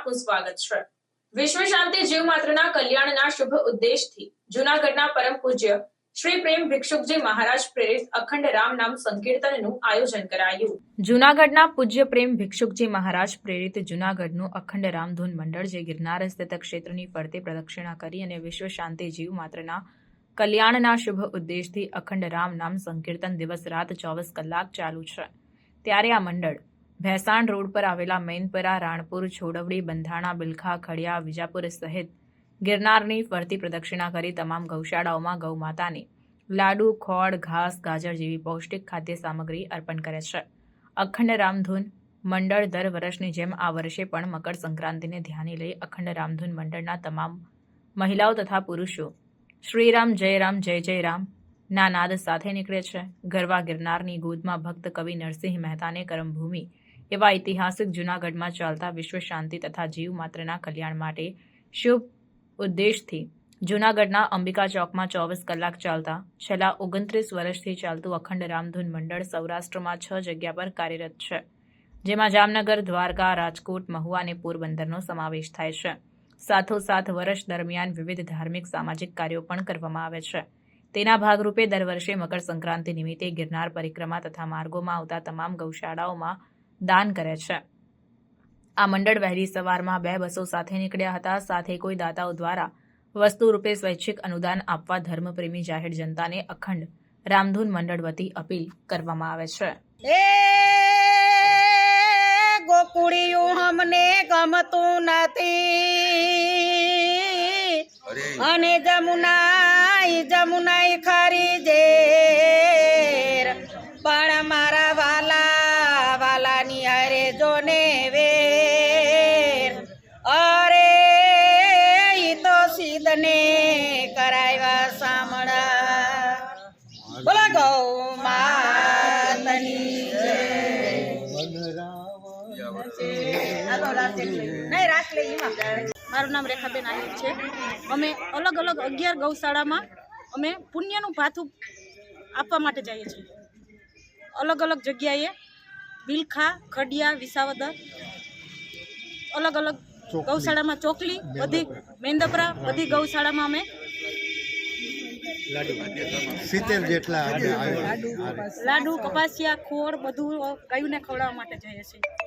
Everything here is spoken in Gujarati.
આપનું સ્વાગત છે. વિશ્વ શાંતિ જીવ માત્રના કલ્યાણના શુભ ઉદ્દેશથી જૂનાગઢના પરમ પૂજ્ય શ્રી પ્રેમ ભિક્ષુકજી મહારાજ પ્રેરિત અખંડ રામ નામ સંકીર્તનનું આયોજન કરાયું. જૂનાગઢના પૂજ્ય પ્રેમ ભિક્ષુકજી મહારાજ પ્રેરિત જૂનાગઢનું અખંડ રામધૂન મંડળ જે ગિરનાર સ્થિત ક્ષેત્રની ફરતે પ્રદક્ષિણા કરી અને વિશ્વ શાંતિ જીવ માત્રના કલ્યાણના શુભ ઉદ્દેશથી અખંડ રામ નામ સંકીર્તન દિવસ રાત ચોવીસ કલાક ચાલુ છે. ત્યારે આ મંડળ ભેસાણ રોડ પર આવેલા મેનપરા, રાણપુર, છોડવડી, બંધાણા, બિલખા, ખડિયા, વિજાપુર સહિત ગિરનારની ફરતી પ્રદક્ષિણા કરી તમામ ગૌશાળાઓમાં ગૌમાતાને લાડુ, ખોળ, ઘાસ, ગાજર જેવી પૌષ્ટિક ખાદ્ય સામગ્રી અર્પણ કરે છે. અખંડ રામધૂન મંડળ દર વર્ષની જેમ આ વર્ષે પણ મકર સંક્રાંતિને ધ્યાને લઈ અખંડ રામધૂન મંડળના તમામ મહિલાઓ તથા પુરુષો શ્રીરામ, જય રામ, જય જય રામ નાદ સાથે નીકળે છે. ગરવા ગિરનારની ગોદમાં ભક્ત કવિ નરસિંહ મહેતાને કરમભૂમિ એવા ઐતિહાસિક જૂનાગઢમાં ચાલતા વિશ્વ શાંતિ તથા જીવ માત્રના કલ્યાણ માટે શુભ ઉદ્દેશથી જૂનાગઢના અંબિકા ચોકમાં ચોવીસ કલાક ચાલતા છેલ્લા ઓગણત્રીસ વર્ષથી ચાલતું અખંડ રામધૂન મંડળ સૌરાષ્ટ્રમાં છ જગ્યા પર કાર્યરત છે, જેમાં જામનગર, દ્વારકા, રાજકોટ, મહુવા અને પોરબંદરનો સમાવેશ થાય છે. સાથોસાથ વર્ષ દરમિયાન વિવિધ ધાર્મિક સામાજિક કાર્યો પણ કરવામાં આવે છે. તેના ભાગરૂપે દર વર્ષે મકર સંક્રાંતિ નિમિત્તે ગિરનાર પરિક્રમા તથા માર્ગોમાં આવતા તમામ ગૌશાળાઓમાં દાન કરે છે. આ મંડળ વહેલી સવારમાં બે બસો સાથે નીકળ્યા હતા. સાથે કોઈ દાતાઓ દ્વારા વસ્તુ રૂપે સ્વૈચ્છિક અનુદાન આપવા ધર્મપ્રેમી જાહેર જનતાને અખંડ રામધૂન મંડળ વતી અપીલ કરવામાં આવે છે. એ ગોકુળિયું હમને ગમતું નથી. અને જમુના ઈ જમુના બોલા ગૌ માતની મારું નામ રેખાબેન આહિર છે. અમે અલગ અલગ અગિયાર ગૌશાળામાં અમે પુણ્યનું ભાથું આપવા માટે જઈએ છીએ. અલગ અલગ જગ્યાએ બિલખા ખડિયા વિસાવદર અલગ અલગ ગૌશાળામાં ચોકલી બધી મેંદપરા બધી ગૌશાળામાં અમે સિત્તેર જેટલા લાડુ કપાસિયા ખોર બધું કયું ને ખવડાવવા માટે જઈએ છીએ.